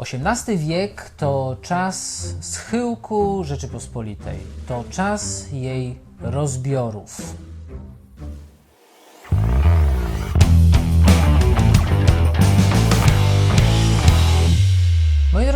XVIII wiek to czas schyłku Rzeczypospolitej, to czas jej rozbiorów.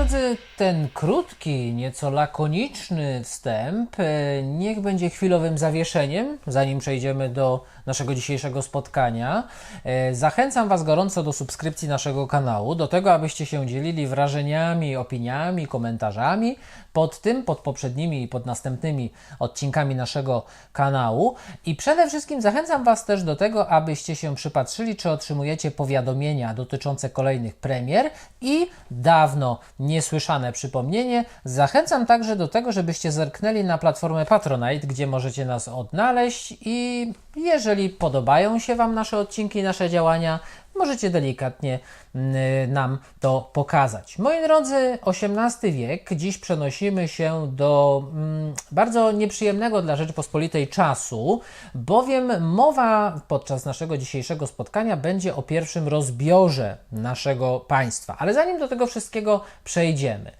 Drodzy, ten krótki, nieco lakoniczny wstęp e, niech będzie chwilowym zawieszeniem, zanim przejdziemy do naszego dzisiejszego spotkania. E, Zachęcam Was gorąco do subskrypcji naszego kanału, do tego, abyście się dzielili wrażeniami, opiniami, komentarzami pod tym, pod poprzednimi i pod następnymi odcinkami naszego kanału. I przede wszystkim zachęcam Was też do tego, abyście się przypatrzyli, czy otrzymujecie powiadomienia dotyczące kolejnych premier i dawno niesłyszane przypomnienie. Zachęcam także do tego, żebyście zerknęli na platformę Patronite, gdzie możecie nas odnaleźć i jeżeli podobają się Wam nasze odcinki, nasze działania, możecie delikatnie mm, nam to pokazać. Moi drodzy, XVIII wiek, dziś przenosimy się do mm, bardzo nieprzyjemnego dla Rzeczypospolitej czasu, bowiem mowa podczas naszego dzisiejszego spotkania będzie o pierwszym rozbiorze naszego państwa. Ale zanim do tego wszystkiego przejdziemy,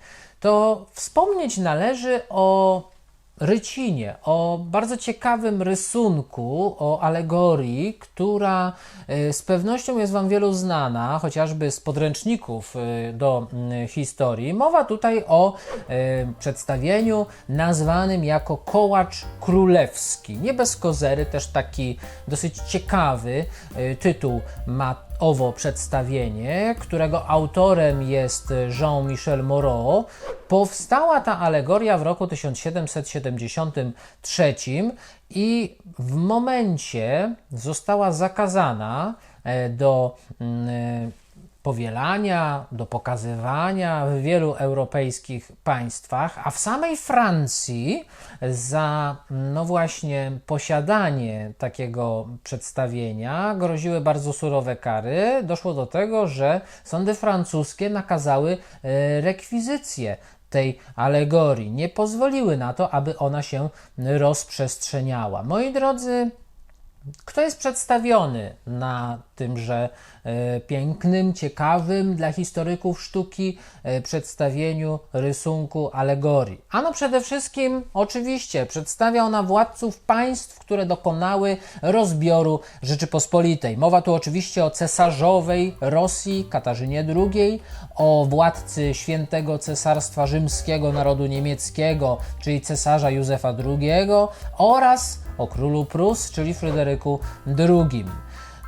to wspomnieć należy o Rycinie, o bardzo ciekawym rysunku, o alegorii, która y, z pewnością jest Wam wielu znana, chociażby z podręczników y, do y, historii. Mowa tutaj o y, przedstawieniu nazwanym jako kołacz królewski. Nie bez kozery, też taki dosyć ciekawy tytuł ma owo przedstawienie, którego autorem jest Jean-Michel Moreau. Powstała ta alegoria w roku 1773 i w momencie została zakazana e, do mm, powielania, do pokazywania w wielu europejskich państwach, a w samej Francji za no właśnie posiadanie takiego przedstawienia groziły bardzo surowe kary. Doszło do tego, że sądy francuskie nakazały e, rekwizycję tej alegorii. Nie pozwoliły na to, aby ona się rozprzestrzeniała. Moi drodzy, kto jest przedstawiony na tymże e, pięknym, ciekawym dla historyków sztuki e, przedstawieniu rysunku alegorii? Ano przede wszystkim, oczywiście, przedstawia ona władców państw, które dokonały rozbioru Rzeczypospolitej. Mowa tu oczywiście o cesarzowej Rosji, Katarzynie II, o władcy świętego Cesarstwa Rzymskiego Narodu Niemieckiego, czyli cesarza Józefa II oraz o królu Prus, czyli Fryderyku II.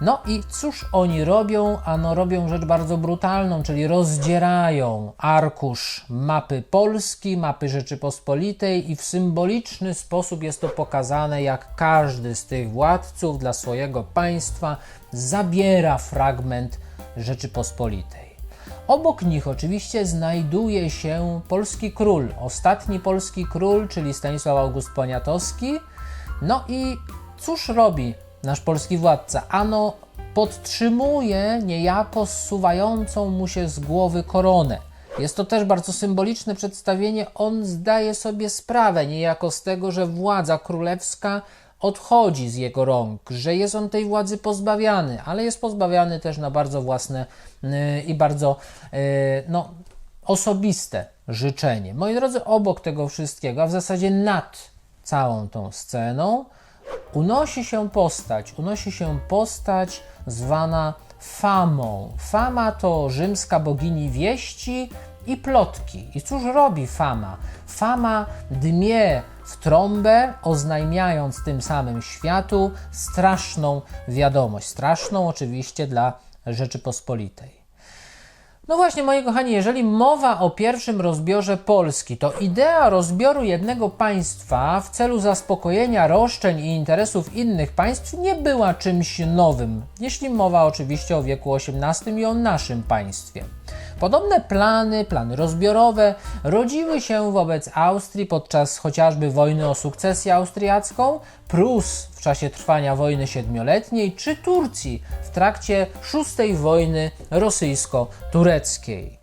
No i cóż oni robią? Ano robią rzecz bardzo brutalną, czyli rozdzierają arkusz mapy Polski, mapy Rzeczypospolitej i w symboliczny sposób jest to pokazane, jak każdy z tych władców dla swojego państwa zabiera fragment Rzeczypospolitej. Obok nich oczywiście znajduje się polski król, ostatni polski król, czyli Stanisław August Poniatowski. No i cóż robi nasz polski władca? Ano podtrzymuje niejako zsuwającą mu się z głowy koronę. Jest to też bardzo symboliczne przedstawienie. On zdaje sobie sprawę niejako z tego, że władza królewska odchodzi z jego rąk, że jest on tej władzy pozbawiany, ale jest pozbawiany też na bardzo własne yy, i bardzo yy, no, osobiste życzenie. Moi drodzy, obok tego wszystkiego, a w zasadzie nad całą tą sceną, unosi się postać, unosi się postać zwana Famą. Fama to rzymska bogini wieści i plotki. I cóż robi Fama? Fama dmie w trąbę, oznajmiając tym samym światu straszną wiadomość. Straszną oczywiście dla Rzeczypospolitej. No właśnie, moi kochani, jeżeli mowa o pierwszym rozbiorze Polski, to idea rozbioru jednego państwa w celu zaspokojenia roszczeń i interesów innych państw nie była czymś nowym, jeśli mowa oczywiście o wieku XVIII i o naszym państwie. Podobne plany, plany rozbiorowe rodziły się wobec Austrii podczas chociażby wojny o sukcesję austriacką, Prus w czasie trwania wojny siedmioletniej, czy Turcji w trakcie szóstej wojny rosyjsko-tureckiej.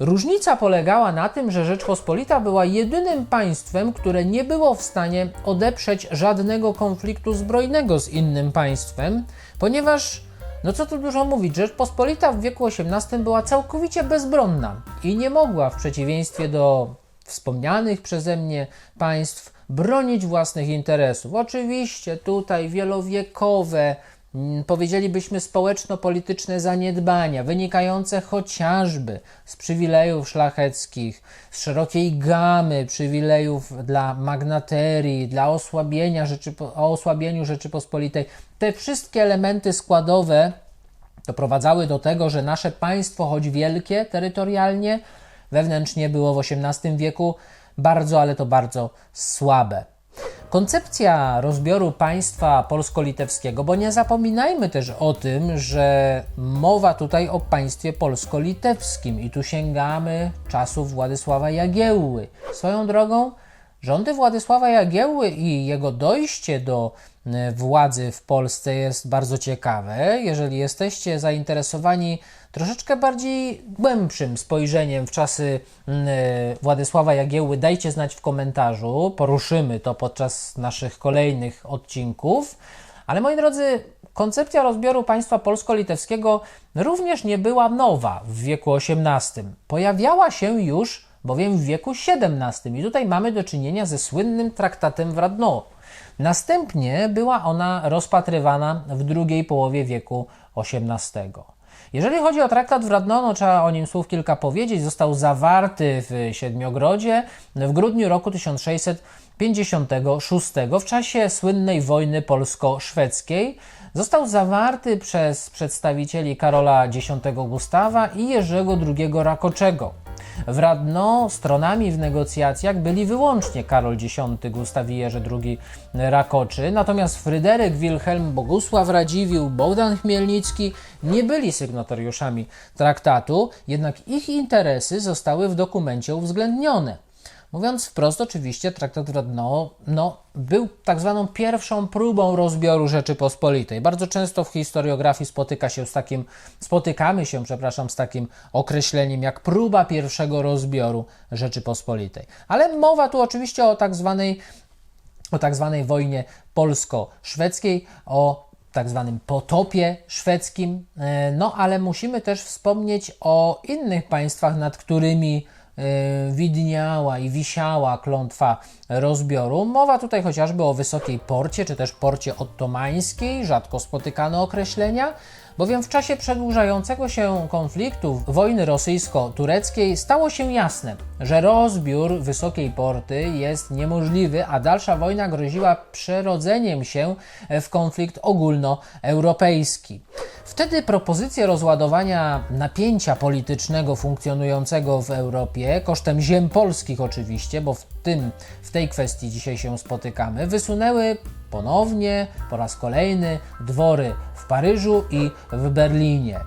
Różnica polegała na tym, że Rzeczpospolita była jedynym państwem, które nie było w stanie odeprzeć żadnego konfliktu zbrojnego z innym państwem, ponieważ No co tu dużo mówić, Rzeczpospolita w wieku XVIII była całkowicie bezbronna i nie mogła w przeciwieństwie do wspomnianych przeze mnie państw bronić własnych interesów. Oczywiście tutaj wielowiekowe, powiedzielibyśmy społeczno-polityczne zaniedbania, wynikające chociażby z przywilejów szlacheckich, z szerokiej gamy przywilejów dla magnaterii, dla osłabienia Rzeczy, o osłabieniu Rzeczypospolitej. Te wszystkie elementy składowe doprowadzały do tego, że nasze państwo, choć wielkie terytorialnie, wewnętrznie było w XVIII wieku bardzo, ale to bardzo słabe. Koncepcja rozbioru państwa polsko-litewskiego, bo nie zapominajmy też o tym, że mowa tutaj o państwie polsko-litewskim i tu sięgamy czasów Władysława Jagiełły. Swoją drogą, rządy Władysława Jagiełły i jego dojście do e, władzy w Polsce jest bardzo ciekawe. Jeżeli jesteście zainteresowani troszeczkę bardziej głębszym spojrzeniem w czasy mm, e, Władysława Jagiełły, dajcie znać w komentarzu. Poruszymy to podczas naszych kolejnych odcinków. Ale moi drodzy, koncepcja rozbioru państwa polsko-litewskiego również nie była nowa w wieku XVIII. Pojawiała się już bowiem w wieku XVII i tutaj mamy do czynienia ze słynnym traktatem w Radno. Następnie była ona rozpatrywana w drugiej połowie wieku XVIII. Jeżeli chodzi o traktat w Radno, no trzeba o nim słów kilka powiedzieć. Został zawarty w Siedmiogrodzie w grudniu roku 1656 w czasie słynnej wojny polsko-szwedzkiej. Został zawarty przez przedstawicieli Karola X Gustawa i Jerzego II Rakoczego. W Radno stronami w negocjacjach byli wyłącznie Karol X, Gustaw i Jerzy II Rakoczy, natomiast Fryderyk Wilhelm, Bogusław Radziwiłł, Bogdan Chmielnicki nie byli sygnatariuszami traktatu, jednak ich interesy zostały w dokumencie uwzględnione. Mówiąc wprost, oczywiście traktat Radno no, był tak zwaną pierwszą próbą rozbioru Rzeczypospolitej. Bardzo często w historiografii spotyka się z takim, spotykamy się, przepraszam, z takim określeniem jak próba pierwszego rozbioru Rzeczypospolitej. Ale mowa tu oczywiście o tak zwanej, o tak zwanej wojnie polsko-szwedzkiej, o tak zwanym potopie szwedzkim. E, no ale musimy też wspomnieć o innych państwach, nad którymi widniała i wisiała klątwa rozbioru. Mowa tutaj chociażby o wysokiej porcie, czy też porcie ottomańskiej, rzadko spotykane określenia, bowiem w czasie przedłużającego się konfliktu wojny rosyjsko-tureckiej stało się jasne, że rozbiór wysokiej porty jest niemożliwy, a dalsza wojna groziła przerodzeniem się w konflikt ogólnoeuropejski. Wtedy propozycje rozładowania napięcia politycznego funkcjonującego w Europie, kosztem ziem polskich oczywiście, bo w, tym, w tej kwestii dzisiaj się spotykamy, wysunęły ponownie, po raz kolejny, dwory w Paryżu i w Berlinie.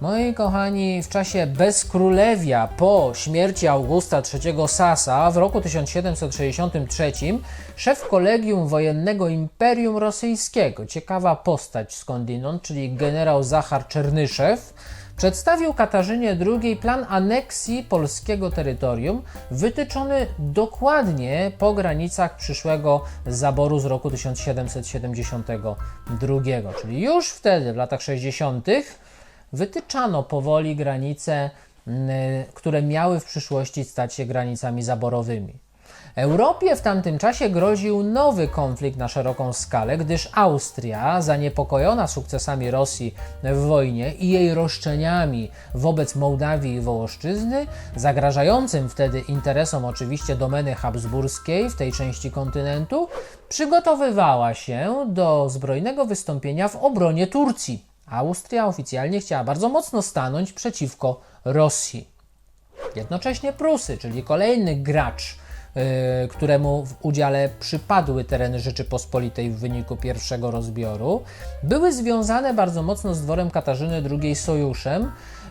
Moi kochani, w czasie bezkrólewia po śmierci Augusta III Sasa w roku 1763 szef kolegium wojennego Imperium Rosyjskiego, ciekawa postać skądinąd, czyli generał Zachar Czernyszew, przedstawił Katarzynie II plan aneksji polskiego terytorium wytyczony dokładnie po granicach przyszłego zaboru z roku 1772, czyli już wtedy, w latach 60., wytyczano powoli granice, które miały w przyszłości stać się granicami zaborowymi. Europie w tamtym czasie groził nowy konflikt na szeroką skalę, gdyż Austria, zaniepokojona sukcesami Rosji w wojnie i jej roszczeniami wobec Mołdawii i Wołoszczyzny, zagrażającym wtedy interesom oczywiście domeny habsburskiej w tej części kontynentu, przygotowywała się do zbrojnego wystąpienia w obronie Turcji. Austria oficjalnie chciała bardzo mocno stanąć przeciwko Rosji. Jednocześnie Prusy, czyli kolejny gracz, yy, któremu w udziale przypadły tereny Rzeczypospolitej w wyniku pierwszego rozbioru, były związane bardzo mocno z dworem Katarzyny II sojuszem.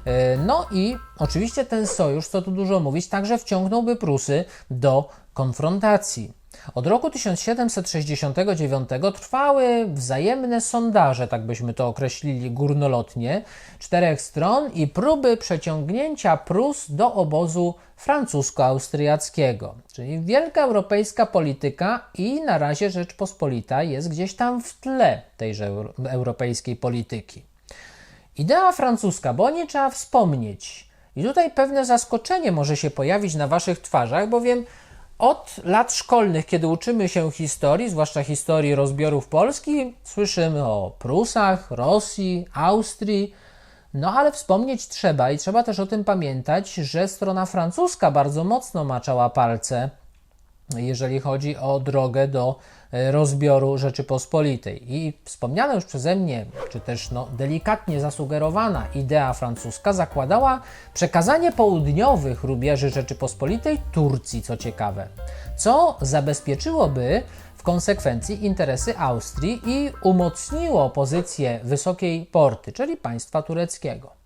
Yy, no i oczywiście ten sojusz, co tu dużo mówić, także wciągnąłby Prusy do konfrontacji. Od roku 1769 trwały wzajemne sondaże, tak byśmy to określili górnolotnie, czterech stron i próby przeciągnięcia Prus do obozu francusko-austriackiego. Czyli wielka europejska polityka i na razie Rzeczpospolita jest gdzieś tam w tle tejże europejskiej polityki. Idea francuska, bo o niej trzeba wspomnieć. I tutaj pewne zaskoczenie może się pojawić na Waszych twarzach, bowiem od lat szkolnych, kiedy uczymy się historii, zwłaszcza historii rozbiorów Polski, słyszymy o Prusach, Rosji, Austrii. No ale wspomnieć trzeba i trzeba też o tym pamiętać, że strona francuska bardzo mocno maczała palce jeżeli chodzi o drogę do rozbioru Rzeczypospolitej. I wspomniana już przeze mnie, czy też no, delikatnie zasugerowana idea francuska zakładała przekazanie południowych rubieży Rzeczypospolitej Turcji, co ciekawe, co zabezpieczyłoby w konsekwencji interesy Austrii i umocniło pozycję Wysokiej Porty, czyli państwa tureckiego.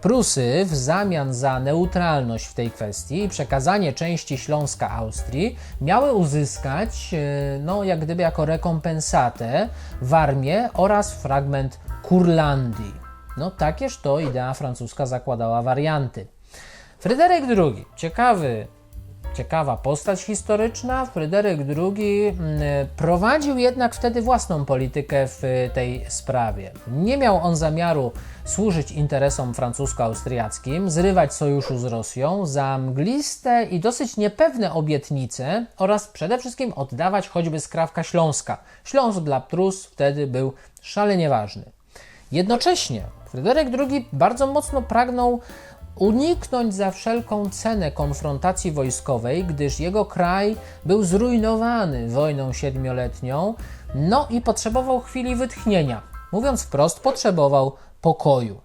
Prusy w zamian za neutralność w tej kwestii i przekazanie części Śląska Austrii miały uzyskać, e, no jak gdyby jako rekompensatę Warmię oraz fragment Kurlandii. No takież to idea francuska zakładała warianty. Fryderyk II, ciekawy ciekawa postać historyczna. Fryderyk II mm, prowadził jednak wtedy własną politykę w tej sprawie. Nie miał on zamiaru służyć interesom francusko-austriackim, zrywać sojuszu z Rosją za mgliste i dosyć niepewne obietnice oraz przede wszystkim oddawać choćby skrawka śląska. Śląsk dla Prus wtedy był szalenie ważny. Jednocześnie Fryderyk II bardzo mocno pragnął uniknąć za wszelką cenę konfrontacji wojskowej, gdyż jego kraj był zrujnowany wojną siedmioletnią, no i potrzebował chwili wytchnienia. Mówiąc wprost, potrzebował pokoju.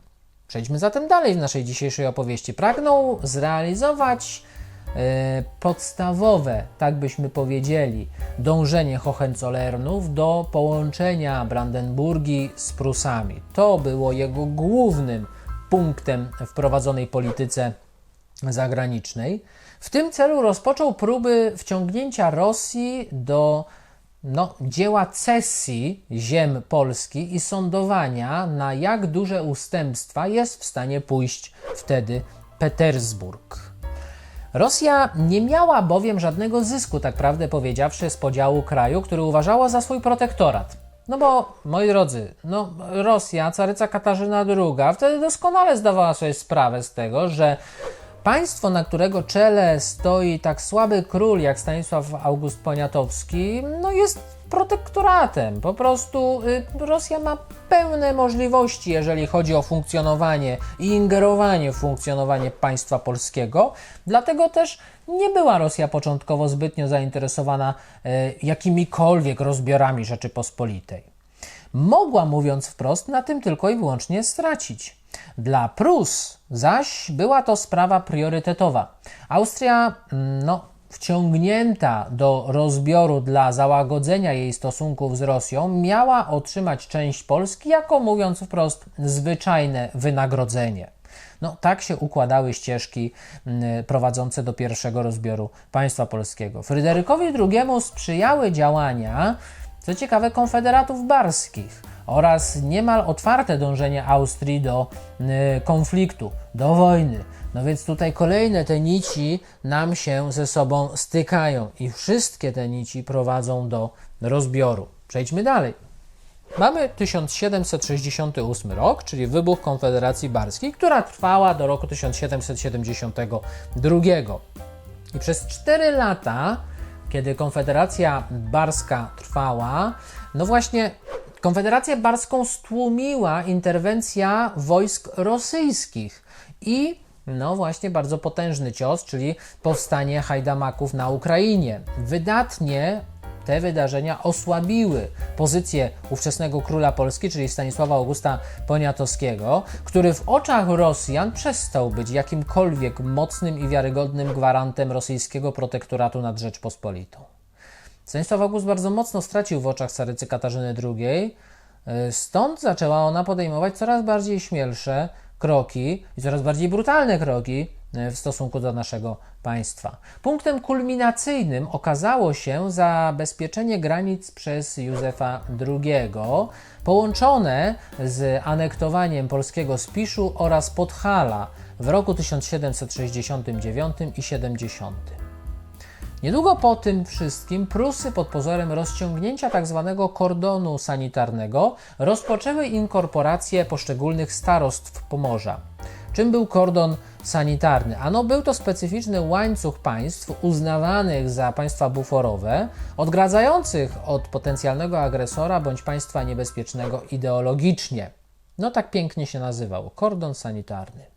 Przejdźmy zatem dalej w naszej dzisiejszej opowieści. Pragnął zrealizować e, podstawowe, tak byśmy powiedzieli, dążenie Hohenzollernów do połączenia Brandenburgii z Prusami. To było jego głównym punktem w prowadzonej polityce zagranicznej. W tym celu rozpoczął próby wciągnięcia Rosji do no, dzieła cesji ziem Polski i sądowania, na jak duże ustępstwa jest w stanie pójść wtedy Petersburg. Rosja nie miała bowiem żadnego zysku, tak prawdę powiedziawszy, z podziału kraju, który uważała za swój protektorat. No bo, moi drodzy, no Rosja, caryca Katarzyna II, wtedy doskonale zdawała sobie sprawę z tego, że państwo, na którego czele stoi tak słaby król jak Stanisław August Poniatowski, no jest protektoratem. Po prostu y, Rosja ma pełne możliwości, jeżeli chodzi o funkcjonowanie i ingerowanie w funkcjonowanie państwa polskiego. Dlatego też nie była Rosja początkowo zbytnio zainteresowana y, jakimikolwiek rozbiorami Rzeczypospolitej. Mogła, mówiąc wprost, na tym tylko i wyłącznie stracić. Dla Prus zaś była to sprawa priorytetowa. Austria, mm, no, wciągnięta do rozbioru dla załagodzenia jej stosunków z Rosją, miała otrzymać część Polski jako, mówiąc wprost, zwyczajne wynagrodzenie. No, tak się układały ścieżki mm, prowadzące do pierwszego rozbioru państwa polskiego. Fryderykowi II sprzyjały działania, co ciekawe, konfederatów barskich oraz niemal otwarte dążenie Austrii do y, konfliktu, do wojny. No więc tutaj kolejne te nici nam się ze sobą stykają i wszystkie te nici prowadzą do rozbioru. Przejdźmy dalej. Mamy 1768 rok, czyli wybuch Konfederacji Barskiej, która trwała do roku 1772. I przez 4 lata, kiedy Konfederacja Barska trwała, no właśnie Konfederację Barską stłumiła interwencja wojsk rosyjskich i no właśnie bardzo potężny cios, czyli powstanie Hajdamaków na Ukrainie. Wydatnie te wydarzenia osłabiły pozycję ówczesnego króla Polski, czyli Stanisława Augusta Poniatowskiego, który w oczach Rosjan przestał być jakimkolwiek mocnym i wiarygodnym gwarantem rosyjskiego protektoratu nad Rzeczpospolitą. Stanisław August bardzo mocno stracił w oczach carycy Katarzyny II, stąd zaczęła ona podejmować coraz bardziej śmielsze kroki i coraz bardziej brutalne kroki e, w stosunku do naszego państwa. Punktem kulminacyjnym okazało się zabezpieczenie granic przez Józefa II, połączone z anektowaniem polskiego Spiszu oraz Podhala w roku 1769 i 70. Niedługo po tym wszystkim Prusy pod pozorem rozciągnięcia tzw. kordonu sanitarnego rozpoczęły inkorporację poszczególnych starostw Pomorza. Czym był kordon sanitarny? Ano był to specyficzny łańcuch państw uznawanych za państwa buforowe, odgradzających od potencjalnego agresora bądź państwa niebezpiecznego ideologicznie. No tak pięknie się nazywał kordon sanitarny.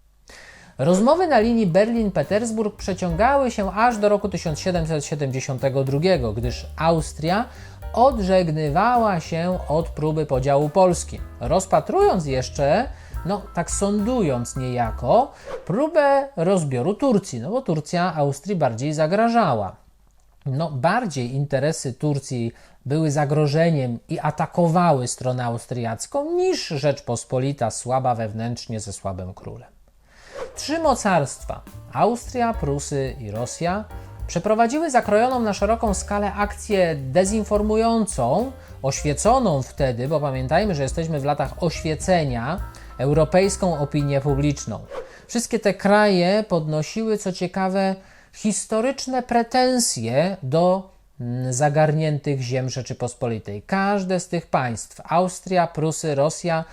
Rozmowy na linii Berlin-Petersburg przeciągały się aż do roku 1772, gdyż Austria odżegnywała się od próby podziału Polski, rozpatrując jeszcze, no tak sądując niejako, próbę rozbioru Turcji, no bo Turcja Austrii bardziej zagrażała. No, bardziej interesy Turcji były zagrożeniem i atakowały stronę austriacką niż Rzeczpospolita słaba wewnętrznie ze słabym królem. Trzy mocarstwa Austria, Prusy i Rosja przeprowadziły zakrojoną na szeroką skalę akcję dezinformującą, oświeconą wtedy, bo pamiętajmy, że jesteśmy w latach oświecenia, europejską opinię publiczną. Wszystkie te kraje podnosiły, co ciekawe, historyczne pretensje do mm, zagarniętych ziem Rzeczypospolitej. Każde z tych państw, Austria, Prusy, Rosja,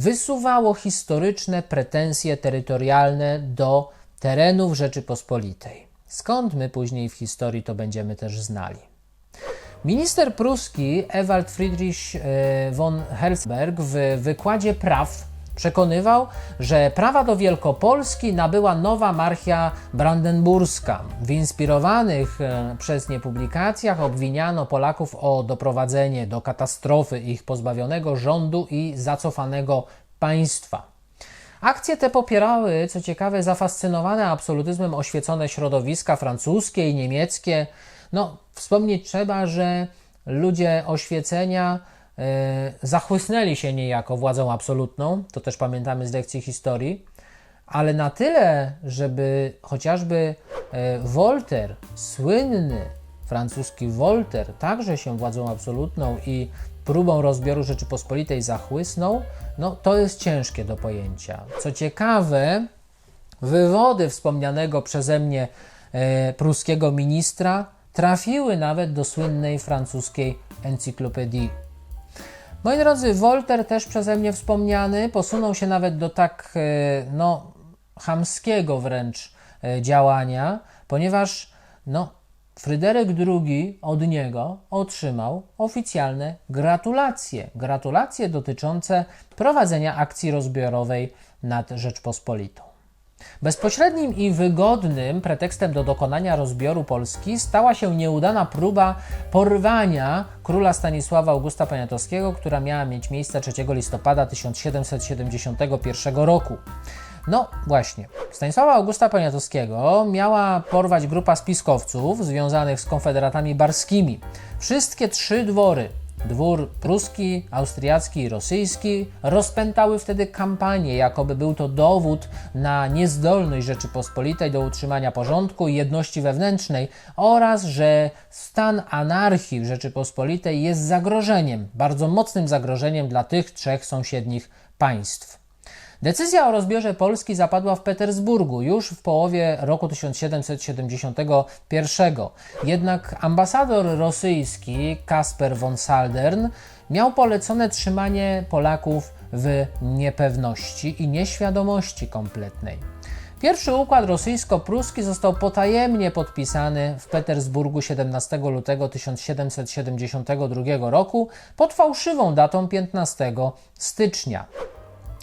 wysuwało historyczne pretensje terytorialne do terenów Rzeczypospolitej. Skąd my później w historii to będziemy też znali. Minister pruski Ewald Friedrich e, von Herzberg w wykładzie praw przekonywał, że prawa do Wielkopolski nabyła nowa marchia brandenburska. W inspirowanych e, przez nie publikacjach obwiniano Polaków o doprowadzenie do katastrofy ich pozbawionego rządu i zacofanego państwa. Akcje te popierały, co ciekawe, zafascynowane absolutyzmem oświecone środowiska francuskie i niemieckie. No, wspomnieć trzeba, że ludzie oświecenia zachłysnęli się niejako władzą absolutną, to też pamiętamy z lekcji historii, ale na tyle, żeby chociażby e, Voltaire, słynny francuski Voltaire, także się władzą absolutną i próbą rozbioru Rzeczypospolitej zachłysnął, no to jest ciężkie do pojęcia. Co ciekawe, wywody wspomnianego przeze mnie e, pruskiego ministra trafiły nawet do słynnej francuskiej encyklopedii. Moi drodzy, Voltaire też przeze mnie wspomniany posunął się nawet do tak e, no, chamskiego wręcz e, działania, ponieważ no, Fryderyk II od niego otrzymał oficjalne gratulacje. Gratulacje dotyczące prowadzenia akcji rozbiorowej nad Rzeczpospolitą. Bezpośrednim i wygodnym pretekstem do dokonania rozbioru Polski stała się nieudana próba porwania króla Stanisława Augusta Poniatowskiego, która miała mieć miejsce 3 listopada 1771 roku. No właśnie, Stanisława Augusta Poniatowskiego miała porwać grupa spiskowców związanych z konfederatami barskimi. Wszystkie trzy dwory, dwór pruski, austriacki i rosyjski, rozpętały wtedy kampanię, jakoby był to dowód na niezdolność Rzeczypospolitej do utrzymania porządku i jedności wewnętrznej oraz, że stan anarchii w Rzeczypospolitej jest zagrożeniem, bardzo mocnym zagrożeniem dla tych trzech sąsiednich państw. Decyzja o rozbiorze Polski zapadła w Petersburgu już w połowie roku 1771. Jednak ambasador rosyjski Kasper von Saldern miał polecone trzymanie Polaków w niepewności i nieświadomości kompletnej. Pierwszy układ rosyjsko-pruski został potajemnie podpisany w Petersburgu 17 lutego 1772 roku pod fałszywą datą 15 stycznia.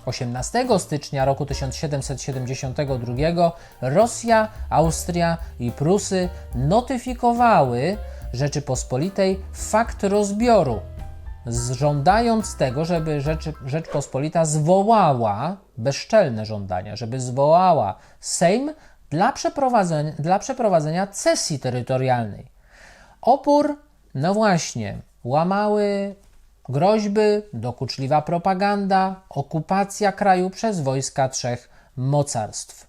18 stycznia roku 1772 Rosja, Austria i Prusy notyfikowały Rzeczypospolitej fakt rozbioru, żądając tego, żeby Rzeczy, Rzeczpospolita zwołała bezczelne żądania, żeby zwołała Sejm dla przeprowadzenia, dla przeprowadzenia cesji terytorialnej. Opór, no właśnie, łamały Groźby, dokuczliwa propaganda, okupacja kraju przez wojska trzech mocarstw.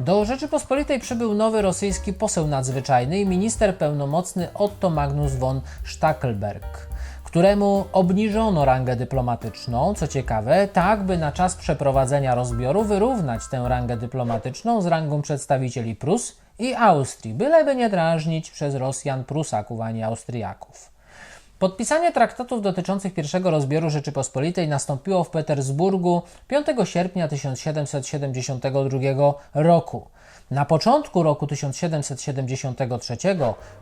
Do Rzeczypospolitej przybył nowy rosyjski poseł nadzwyczajny i minister pełnomocny Otto Magnus von Stackelberg, któremu obniżono rangę dyplomatyczną, co ciekawe, tak by na czas przeprowadzenia rozbioru wyrównać tę rangę dyplomatyczną z rangą przedstawicieli Prus i Austrii, byleby nie drażnić przez Rosjan Prusaków ani Austriaków. Podpisanie traktatów dotyczących pierwszego rozbioru Rzeczypospolitej nastąpiło w Petersburgu 5 sierpnia 1772 roku. Na początku roku 1773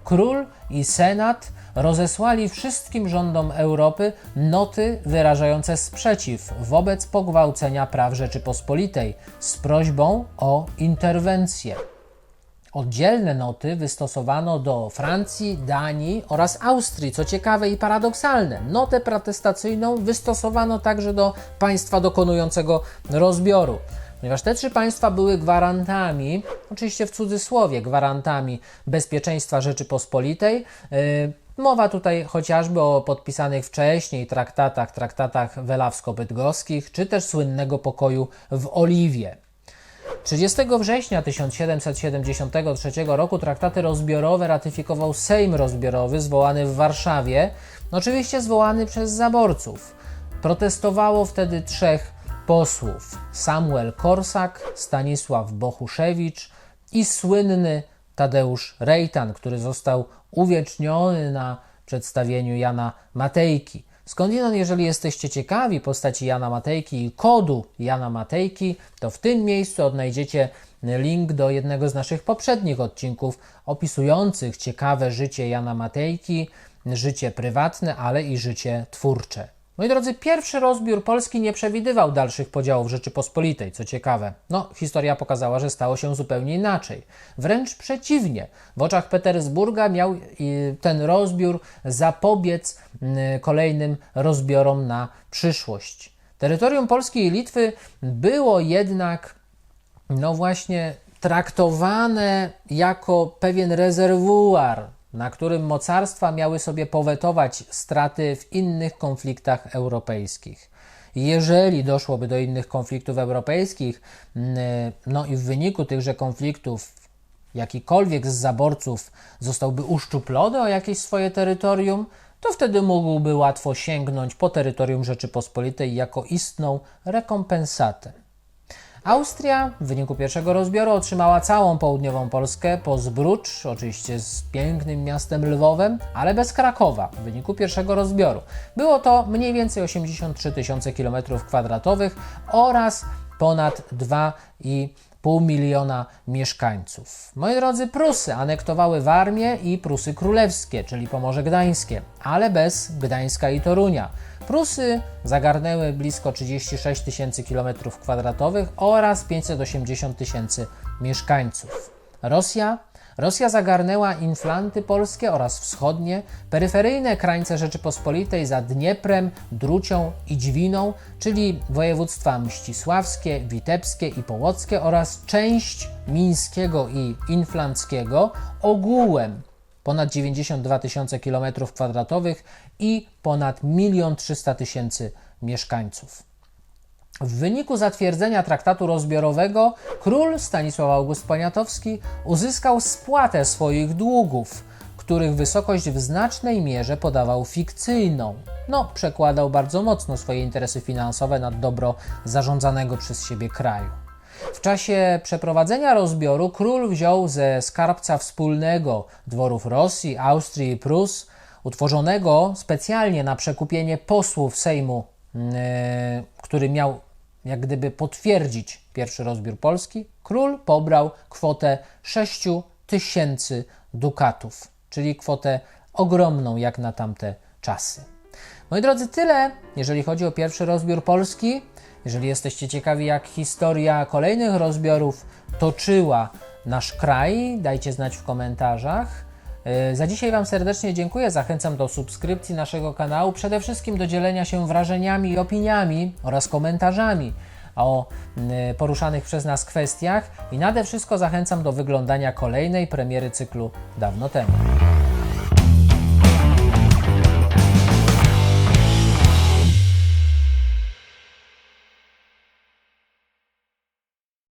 król i senat rozesłali wszystkim rządom Europy noty wyrażające sprzeciw wobec pogwałcenia praw Rzeczypospolitej z prośbą o interwencję. Oddzielne noty wystosowano do Francji, Danii oraz Austrii. Co ciekawe i paradoksalne, notę protestacyjną wystosowano także do państwa dokonującego rozbioru. Ponieważ te trzy państwa były gwarantami, oczywiście w cudzysłowie, gwarantami bezpieczeństwa Rzeczypospolitej, yy, Mowa tutaj chociażby o podpisanych wcześniej traktatach, traktatach welawsko-bydgoskich, czy też słynnego pokoju w Oliwie. 30 września 1773 roku traktaty rozbiorowe ratyfikował Sejm Rozbiorowy zwołany w Warszawie, oczywiście zwołany przez zaborców. Protestowało wtedy trzech posłów: Samuel Korsak, Stanisław Bohuszewicz i słynny Tadeusz Rejtan, który został uwieczniony na przedstawieniu Jana Matejki. Skądinąd, jeżeli jesteście ciekawi postaci Jana Matejki i kodu Jana Matejki, to w tym miejscu odnajdziecie link do jednego z naszych poprzednich odcinków opisujących ciekawe życie Jana Matejki, życie prywatne, ale i życie twórcze. Moi drodzy, pierwszy rozbiór Polski nie przewidywał dalszych podziałów Rzeczypospolitej, co ciekawe. No, historia pokazała, że stało się zupełnie inaczej. Wręcz przeciwnie. W oczach Petersburga miał ten rozbiór zapobiec kolejnym rozbiorom na przyszłość. Terytorium Polski i Litwy było jednak, no właśnie, traktowane jako pewien rezerwuar na którym mocarstwa miały sobie powetować straty w innych konfliktach europejskich. Jeżeli doszłoby do innych konfliktów europejskich, no i w wyniku tychże konfliktów jakikolwiek z zaborców zostałby uszczuplony o jakieś swoje terytorium, to wtedy mógłby łatwo sięgnąć po terytorium Rzeczypospolitej jako istną rekompensatę. Austria w wyniku pierwszego rozbioru otrzymała całą południową Polskę po Zbrucz, oczywiście z pięknym miastem Lwowem, ale bez Krakowa w wyniku pierwszego rozbioru. Było to mniej więcej 83 tysiące km2 oraz ponad 2,5 miliona mieszkańców. Moi drodzy, Prusy anektowały Warmię i Prusy Królewskie, czyli Pomorze Gdańskie, ale bez Gdańska i Torunia. Prusy zagarnęły blisko 36 tysięcy km2 oraz 580 tysięcy mieszkańców. Rosja Rosja zagarnęła inflanty polskie oraz wschodnie, peryferyjne krańce Rzeczypospolitej za Dnieprem, Drucią i Dźwiną, czyli województwa mścisławskie, witebskie i połockie oraz część mińskiego i inflanckiego ogółem ponad 92 tysiące km2 i ponad 1 300 tysięcy mieszkańców. W wyniku zatwierdzenia traktatu rozbiorowego król Stanisław August Poniatowski uzyskał spłatę swoich długów, których wysokość w znacznej mierze podawał fikcyjną. No, przekładał bardzo mocno swoje interesy finansowe na dobro zarządzanego przez siebie kraju. W czasie przeprowadzenia rozbioru król wziął ze skarbca wspólnego dworów Rosji, Austrii i Prus, utworzonego specjalnie na przekupienie posłów Sejmu, yy, który miał jak gdyby potwierdzić pierwszy rozbiór Polski, król pobrał kwotę 6 tysięcy dukatów, czyli kwotę ogromną jak na tamte czasy. Moi drodzy, tyle, jeżeli chodzi o pierwszy rozbiór Polski. Jeżeli jesteście ciekawi, jak historia kolejnych rozbiorów toczyła nasz kraj, dajcie znać w komentarzach. E, za dzisiaj Wam serdecznie dziękuję. Zachęcam do subskrypcji naszego kanału, przede wszystkim do dzielenia się wrażeniami i opiniami oraz komentarzami o poruszanych przez nas kwestiach i nade wszystko zachęcam do wyglądania kolejnej premiery cyklu dawno temu.